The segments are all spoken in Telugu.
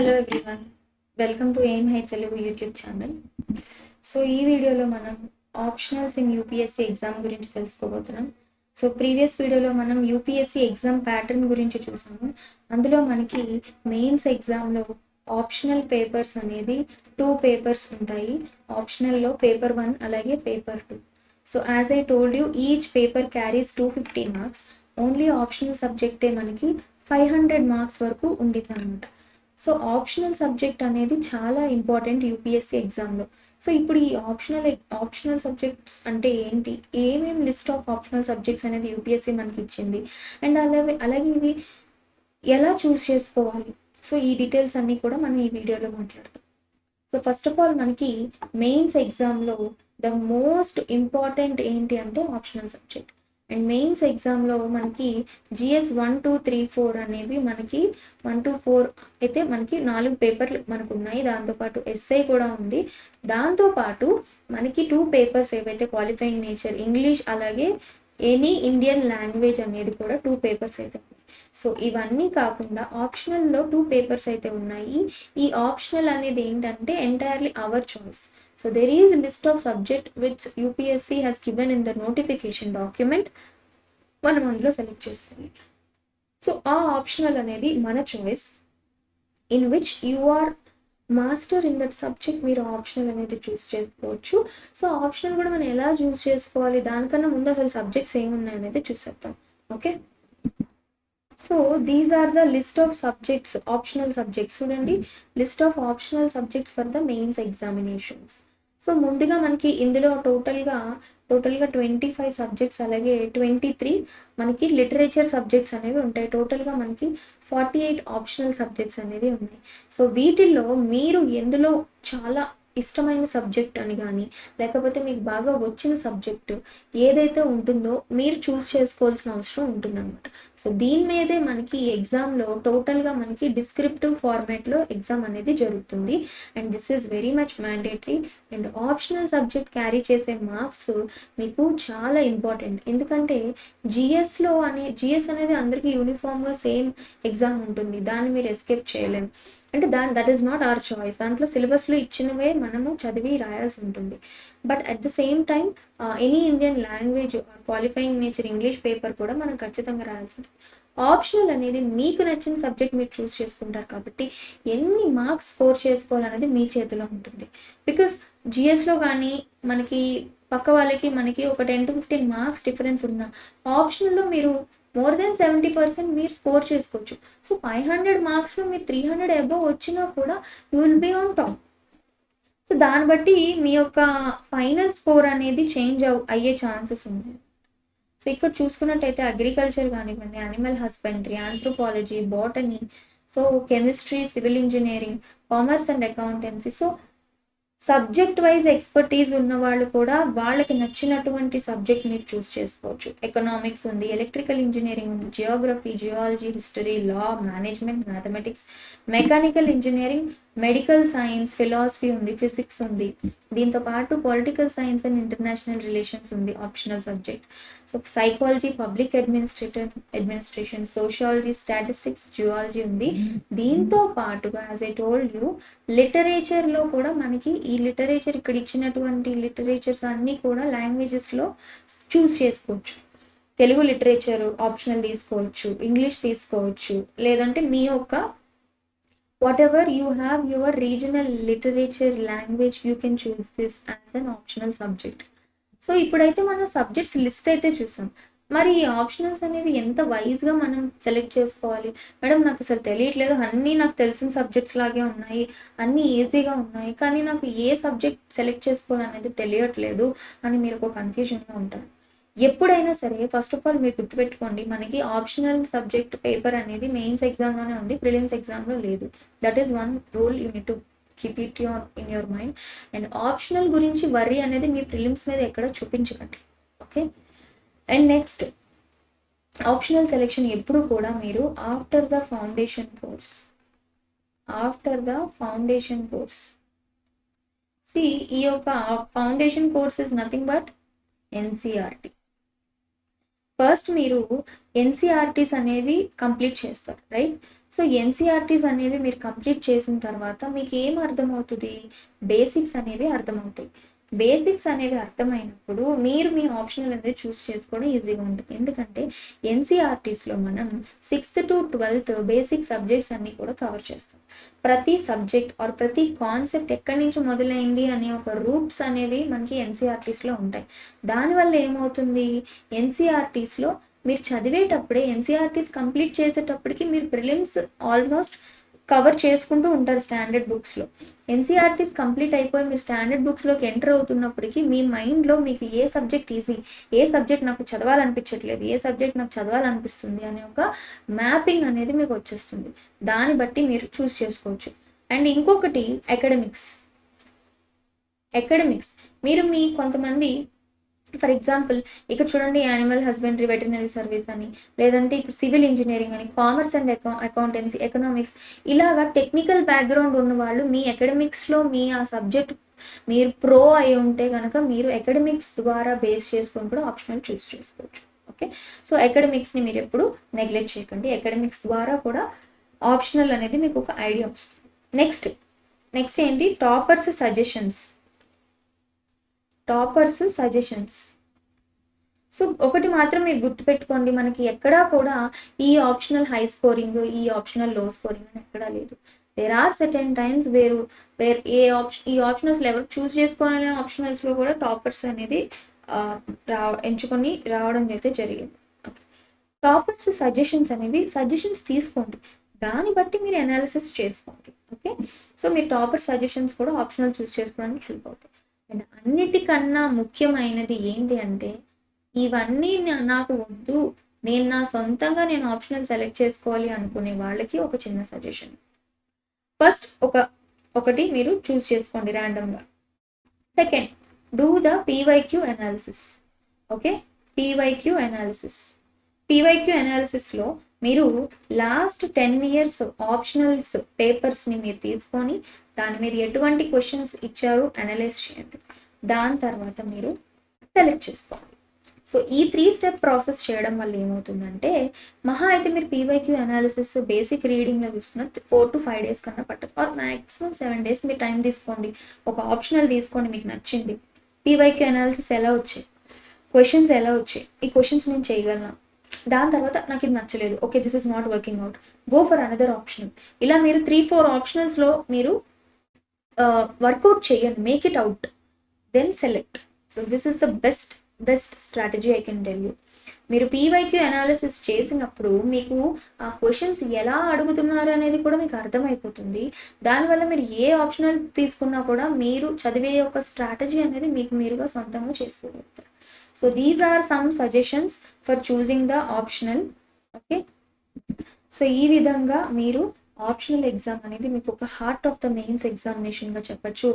Hello everyone welcome to aim high Telugu YouTube channel so ఈ వీడియోలో మనం ఆప్షనల్స్ ఇన్ యూపీఎస్సీ ఎగ్జామ్ గురించి తెలుసుకోబోతున్నాం. సో ప్రీవియస్ వీడియోలో మనం యూపీఎస్సీ ఎగ్జామ్ ప్యాటర్న్ గురించి చూసాము. అందులో మనకి మెయిన్స్ ఎగ్జామ్లో ఆప్షనల్ పేపర్స్ అనేది టూ పేపర్స్ ఉంటాయి. ఆప్షనల్లో పేపర్ వన్ అలాగే paper two so as I told you each paper carries two fifty marks only optional సబ్జెక్టే మనకి ఫైవ్ హండ్రెడ్ మార్క్స్ వరకు ఉండిద్ది అనమాట సో ఆప్షనల్ సబ్జెక్ట్ అనేది చాలా ఇంపార్టెంట్ యూపీఎస్సీ ఎగ్జామ్లో సో ఇప్పుడు ఈ ఆప్షనల్ ఆప్షనల్ సబ్జెక్ట్స్ అంటే ఏంటి? ఏమేమి లిస్ట్ ఆఫ్ ఆప్షనల్ సబ్జెక్ట్స్ అనేది యూపీఎస్సీ మనకి ఇచ్చింది? అండ్ అలాగే అలాగే ఇవి ఎలా చూస్ చేసుకోవాలి? సో ఈ డీటెయిల్స్ అన్నీ కూడా మనం ఈ వీడియోలో మాట్లాడతాం. సో ఫస్ట్ ఆఫ్ ఆల్ మనకి మెయిన్స్ ఎగ్జామ్లో ద మోస్ట్ ఇంపార్టెంట్ ఏంటి అంటే ఆప్షనల్ సబ్జెక్ట్ అండ్ మెయిన్స్ ఎగ్జామ్లో మనకి GS one two three four అనేవి మనకి వన్ టూ ఫోర్ అయితే మనకి నాలుగు పేపర్లు మనకు ఉన్నాయి దాంతోపాటు ఎస్ఐ కూడా ఉంది. దాంతోపాటు మనకి టూ పేపర్స్ ఏవైతే క్వాలిఫైయింగ్ నేచర్ ఇంగ్లీష్ అలాగే ఎనీ ఇండియన్ లాంగ్వేజ్ అనేది కూడా టూ పేపర్స్ అయితే ఉన్నాయి. సో ఇవన్నీ కాకుండా ఆప్షనల్లో టూ పేపర్స్ అయితే ఉన్నాయి. ఈ ఆప్షనల్ అనేది ఏంటంటే entirely our choice so there is list of subject which UPSC has given in the notification document మనం అందులో సెలెక్ట్ చేసుకోవాలి. సో ఆ ఆప్షనల్ అనేది మన choice in which you are master in that subject మీరు ఆప్షనల్ అనేది చూస్ చేసుకోవచ్చు. సో ఆప్షనల్ కూడా మనం ఎలా చూస్ చేసుకోవాలి? దానికన్నా ముందు అసలు సబ్జెక్ట్స్ ఏమున్నాయి అనేది చూసేద్దాం. Okay? So these are the list of subjects optional subjects చూడండి. List of optional subjects for the mains examinations so ముందుగా మనకి ఇందులో టోటల్గా టోటల్గా ట్వంటీ ఫైవ్ సబ్జెక్ట్స్ అలాగే ట్వంటీ త్రీ మనకి లిటరేచర్ సబ్జెక్ట్స్ అనేవి ఉంటాయి. టోటల్గా మనకి ఫార్టీ ఎయిట్ ఆప్షనల్ సబ్జెక్ట్స్ అనేవి ఉన్నాయి. సో వీటిల్లో మీరు ఎందులో చాలా ఇష్టమైన సబ్జెక్ట్ అని కానీ లేకపోతే మీకు బాగా వచ్చిన సబ్జెక్టు ఏదైతే ఉంటుందో మీరు చూస్ చేసుకోవాల్సిన అవసరం ఉంటుందన్నమాట. సో దీని మీదే మనకి ఎగ్జామ్లో టోటల్గా మనకి డిస్క్రిప్టివ్ ఫార్మాట్లో ఎగ్జామ్ అనేది జరుగుతుంది. And this is very much mandatory. And optional subject carry చేసే మార్క్స్ మీకు చాలా ఇంపార్టెంట్. ఎందుకంటే జిఎస్లో అనే జిఎస్ అనేది అందరికీ యూనిఫామ్గా సేమ్ ఎగ్జామ్ ఉంటుంది. దాన్ని మీరు ఎస్కేప్ చేయలేం. అంటే దాని that is not our choice దాంట్లో సిలబస్లో ఇచ్చినవే మనము చదివి రాయాల్సి ఉంటుంది. But at the same time any Indian language qualifying nature English paper కూడా మనం ఖచ్చితంగా రాయాల్సి ఉంటుంది. ఆప్షనల్ అనేది మీకు నచ్చిన సబ్జెక్ట్ మీరు చూస్ చేసుకుంటారు కాబట్టి ఎన్ని మార్క్స్ స్కోర్ చేసుకోవాలనేది మీ చేతిలో ఉంటుంది. బికాస్ జిఎస్లో కానీ మనకి పక్క వాళ్ళకి మనకి ఒక ten to fifteen marks difference ఉన్న ఆప్షనల్లో మీరు మోర్ దెన్ సెవెంటీ పర్సెంట్ మీరు స్కోర్ చేసుకోవచ్చు. సో ఫైవ్ హండ్రెడ్ మార్క్స్లో మీరు త్రీ హండ్రెడ్ అబవ్ వచ్చినా కూడా you will be on top so దాన్ని బట్టి మీ యొక్క ఫైనల్ స్కోర్ అనేది చేంజ్ అయ్యే ఛాన్సెస్ ఉన్నాయి. సో ఇక్కడ చూసుకున్నట్టయితే అగ్రికల్చర్ కానివ్వండి animal husbandry anthropology botany so chemistry civil engineering commerce and accountancy so subject wise expertise ఉన్న వాళ్ళు కూడా వాళ్ళకి నచ్చినటువంటి సబ్జెక్ట్ మీరు చూస్ చేసుకోవచ్చు. ఎకనామిక్స్ ఉంది ఎలక్ట్రికల్ ఇంజనీరింగ్ ఉంది geography geology history law management mathematics mechanical engineering medical science philosophy ఉంది ఫిజిక్స్ ఉంది. దీంతో పాటు political science and international relations ఉంది optional subject. So psychology public administrator administration sociology statistics geology ఉంది. దీంతో పాటుగా యాజ్ ఐ టోల్డ్ యూ లిటరేచర్లో కూడా మనకి ఈ లిటరేచర్ ఇక్కడ ఇచ్చినటువంటి లిటరేచర్స్ అన్నీ కూడా లాంగ్వేజెస్లో చూస్ చేసుకోవచ్చు. తెలుగు లిటరేచర్ ఆప్షనల్ తీసుకోవచ్చు ఇంగ్లీష్ తీసుకోవచ్చు లేదంటే మీ యొక్క whatever you have your regional literature language you can choose this as an optional subject so ఇప్పుడైతే మనం సబ్జెక్ట్స్ లిస్ట్ అయితే చూసాం. మరి ఈ ఆప్షనల్స్ అనేవి ఎంత వైజ్గా మనం సెలెక్ట్ చేసుకోవాలి? మేడం నాకు అసలు తెలియట్లేదు. అన్నీ నాకు తెలిసిన సబ్జెక్ట్స్ లాగే ఉన్నాయి. అన్నీ ఈజీగా ఉన్నాయి. కానీ నాకు ఏ సబ్జెక్ట్ సెలెక్ట్ చేసుకోవాలనేది తెలియట్లేదు అని మీరు ఒక కన్ఫ్యూజన్గా ఉంటారు. ఎప్పుడైనా సరే ఫస్ట్ ఆఫ్ ఆల్ మీరు గుర్తుపెట్టుకోండి మనకి ఆప్షనల్ సబ్జెక్ట్ పేపర్ అనేది మెయిన్స్ ఎగ్జామ్లోనే ఉంది ప్రిలిమ్స్ ఎగ్జామ్లో లేదు. That is one rule unit to keep it your in your mind and optional గురించి వర్రీ అనేది మీ ప్రిలిమ్స్ మీద ఎక్కడ చూపించకండి. Okay and next optional selection ఎప్పుడు కూడా మీరు after the foundation course after the foundation course C ఈ యొక్క foundation course is nothing but NCERT first మీరు ఎన్సిఆర్టీస్ అనేవి కంప్లీట్ చేస్తారు రైట్ సో ఎన్సీఆర్టీస్ అనేవి మీరు కంప్లీట్ చేసిన తర్వాత మీకు ఏం అర్థమవుతుంది? బేసిక్స్ అనేవి అర్థమవుతాయి. బేసిక్స్ అనేవి అర్థమైనప్పుడు మీరు మీ ఆప్షనల్ అనేది చూస్ చేసుకోవడం ఈజీగా ఉంటుంది. ఎందుకంటే ఎన్సీఆర్టీస్లో మనం sixth to twelfth basic subjects అన్నీ కూడా కవర్ చేస్తాం. ప్రతి సబ్జెక్ట్ ఆర్ ప్రతి కాన్సెప్ట్ ఎక్కడి నుంచి మొదలైంది అనే ఒక రూట్స్ అనేవి మనకి ఎన్సీఆర్టీస్లో ఉంటాయి. దానివల్ల ఏమవుతుంది? ఎన్సీఆర్టీస్లో మీరు చదివేటప్పుడే ఎన్సీఆర్టీస్ కంప్లీట్ చేసేటప్పటికి మీరు ప్రిలిమ్స్ ఆల్మోస్ట్ కవర్ చేసుకుంటూ ఉంటారు స్టాండర్డ్ బుక్స్లో ఎన్సీఆర్టీస్ కంప్లీట్ అయిపోయి మీరు స్టాండర్డ్ బుక్స్లోకి ఎంటర్ అవుతున్నప్పటికీ మీ మైండ్లో మీకు ఏ సబ్జెక్ట్ ఈజీ ఏ సబ్జెక్ట్ నాకు చదవాలనిపించట్లేదు ఏ సబ్జెక్ట్ నాకు చదవాలనిపిస్తుంది అనే ఒక మ్యాపింగ్ అనేది మీకు వచ్చేస్తుంది. దాన్ని బట్టి మీరు చూస్ చేసుకోవచ్చు. అండ్ ఇంకొకటి అకాడమిక్స్. అకాడమిక్స్. మీరు మీ కొంతమంది ఫర్ ఎగ్జాంపుల్ ఇక్కడ చూడండి యానిమల్ హస్బెండరీ వెటర్నరీ సర్వీస్ అని లేదంటే ఇప్పుడు సివిల్ ఇంజనీరింగ్ అని కామర్స్ అండ్ అకౌ అకౌంటెన్సీ ఎకనామిక్స్ ఇలాగా టెక్నికల్ బ్యాక్గ్రౌండ్ ఉన్న వాళ్ళు మీ అకాడమిక్స్లో మీ ఆ సబ్జెక్ట్ మీరు ప్రో అయి ఉంటే కనుక మీరు అకాడమిక్స్ ద్వారా బేస్ చేసుకొని కూడా ఆప్షనల్ చూస్ చేసుకోవచ్చు. ఓకే సో అకాడమిక్స్ని మీరు ఎప్పుడు నెగ్లెక్ట్ చేయకండి. అకాడమిక్స్ ద్వారా కూడా ఆప్షనల్ అనేది మీకు ఒక ఐడియా వస్తుంది. నెక్స్ట్ నెక్స్ట్ ఏంటి? Toppers suggestions toppers suggestions. So ఒకటి మాత్రం మీరు గుర్తుపెట్టుకోండి మనకి ఎక్కడా కూడా ఈ ఆప్షనల్ హై స్కోరింగ్ ఈ ఆప్షనల్లో స్కోరింగ్ అని ఎక్కడా లేదు. దేర్ ఆర్ సెటెన్ టైమ్స్ వేరు వేర్ ఏ ఆప్షన్ ఈ ఆప్షనల్స్ ఎవరు చూస్ చేసుకోవాలనే ఆప్షనల్స్లో కూడా టాపర్స్ అనేది రా ఎంచుకొని రావడం అయితే జరిగింది. టాపర్స్ సజెషన్స్ అనేవి సజెషన్స్ తీసుకోండి. దాన్ని బట్టి మీరు అనాలిసిస్ చేసుకోండి. ఓకే సో మీరు టాపర్ సజెషన్స్ కూడా ఆప్షనల్ చూస్ చేసుకోవడానికి హెల్ప్ అవుతాయి. అండ్ అన్నిటికన్నా ముఖ్యమైనది ఏంటి అంటే ఇవన్నీ నాకు వద్దు. నేను నా సొంతంగా నేను ఆప్షనల్ సెలెక్ట్ చేసుకోవాలి అనుకునే వాళ్ళకి ఒక చిన్న సజెషన్. ఫస్ట్ ఒక ఒకటి మీరు చూస్ చేసుకోండి ర్యాండమ్గా second do the PYQ analysis okay PYQ analysis PYQ అనాలిసిస్లో మీరు లాస్ట్ టెన్ ఇయర్స్ ఆప్షనల్స్ పేపర్స్ని మీరు తీసుకొని దాని మీద ఎటువంటి క్వశ్చన్స్ ఇచ్చారు అనలైజ్ చేయండి. దాని తర్వాత మీరు సెలెక్ట్ చేసుకోండి. సో ఈ త్రీ స్టెప్ ప్రాసెస్ చేయడం వల్ల ఏమవుతుందంటే మహా అయితే మీరు పీవైక్యూ అనాలిసిస్ బేసిక్ రీడింగ్లో చూస్తున్న ఫోర్ టు ఫైవ్ డేస్ కన్నా పట్టదు. ఆర్ మ్యాక్సిమం సెవెన్ డేస్ మీరు టైం తీసుకోండి. ఒక ఆప్షనల్ తీసుకోండి మీకు నచ్చింది. పీవైక్యూ అనాలిసిస్ ఎలా వచ్చాయి? క్వశ్చన్స్ ఎలా వచ్చాయి? ఈ క్వశ్చన్స్ నేను చేయగలను? దాని తర్వాత నాకు ఇది నచ్చలేదు. Okay this is not working out go for another option ఇలా మీరు త్రీ ఫోర్ ఆప్షనల్స్లో మీరు వర్కౌట్ చేయండి. Make it out then select so this is the best best strategy I can tell you మీరు పీవైక్యూ అనాలిసిస్ చేసినప్పుడు మీకు ఆ క్వశ్చన్స్ ఎలా అడుగుతున్నారు అనేది కూడా మీకు అర్థమైపోతుంది. దానివల్ల మీరు ఏ ఆప్షనల్ తీసుకున్నా కూడా మీరు చదివే ఒక స్ట్రాటజీ అనేది మీకు మీరుగా సొంతంగా చేసుకోగలుగుతారు. So these are some suggestions for choosing the optional okay so ఈ విధంగా మీరు ఆప్షనల్ ఎగ్జామ్ అనేది మీకు ఒక హార్ట్ ఆఫ్ ద మెయిన్స్ ఎగ్జామినేషన్గా చెప్పచ్చు.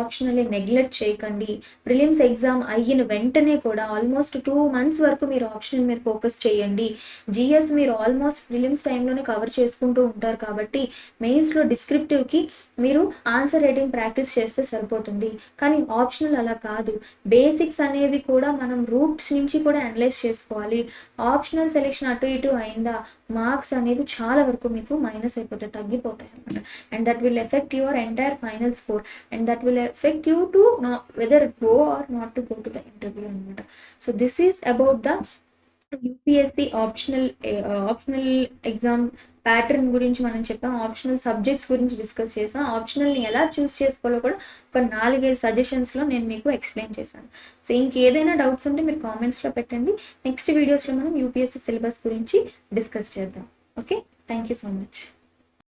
ఆప్షనల్ నెగ్లెక్ట్ చేయకండి. ప్రిలిమ్స్ ఎగ్జామ్ అయిన వెంటనే కూడా ఆల్మోస్ట్ టూ మంత్స్ వరకు మీరు ఆప్షనల్ మీద ఫోకస్ చేయండి. జిఎస్ మీరు ఆల్మోస్ట్ ప్రిలిమ్స్ టైంలోనే కవర్ చేసుకుంటూ ఉంటారు కాబట్టి మెయిన్స్లో డిస్క్రిప్టివ్కి మీరు ఆన్సర్ రైటింగ్ ప్రాక్టీస్ చేస్తే సరిపోతుంది. కానీ ఆప్షనల్ అలా కాదు. బేసిక్స్ అనేవి కూడా మనం రూట్స్ నుంచి కూడా అనలైజ్ చేసుకోవాలి. ఆప్షనల్ సెలెక్షన్ అటు ఇటు అయిందా? మార్క్స్ అనేవి చాలా వరకు మీకు మైనస్ అయిపోతుంది అయిపోతాయి తగ్గిపోతాయి అనమాట and that will affect your entire final score and that will affect you to నా whether go or not to go to the interview అనమాట so this is about the UPSC optional optional exam pattern గురించి మనం చెప్పాం. ఆప్షనల్ సబ్జెక్ట్స్ గురించి డిస్కస్ చేసాం. ఆప్షనల్ని ఎలా చూస్ చేసుకోవాలో కూడా ఒక నాలుగైదు సజెషన్స్లో నేను మీకు ఎక్స్ప్లెయిన్ చేశాను. సో ఇంకేదైనా డౌట్స్ ఉంటే మీరు కామెంట్స్లో పెట్టండి. నెక్స్ట్ వీడియోస్లో మనం యూపీఎస్సి సిలబస్ గురించి డిస్కస్ చేద్దాం. Okay thank you so much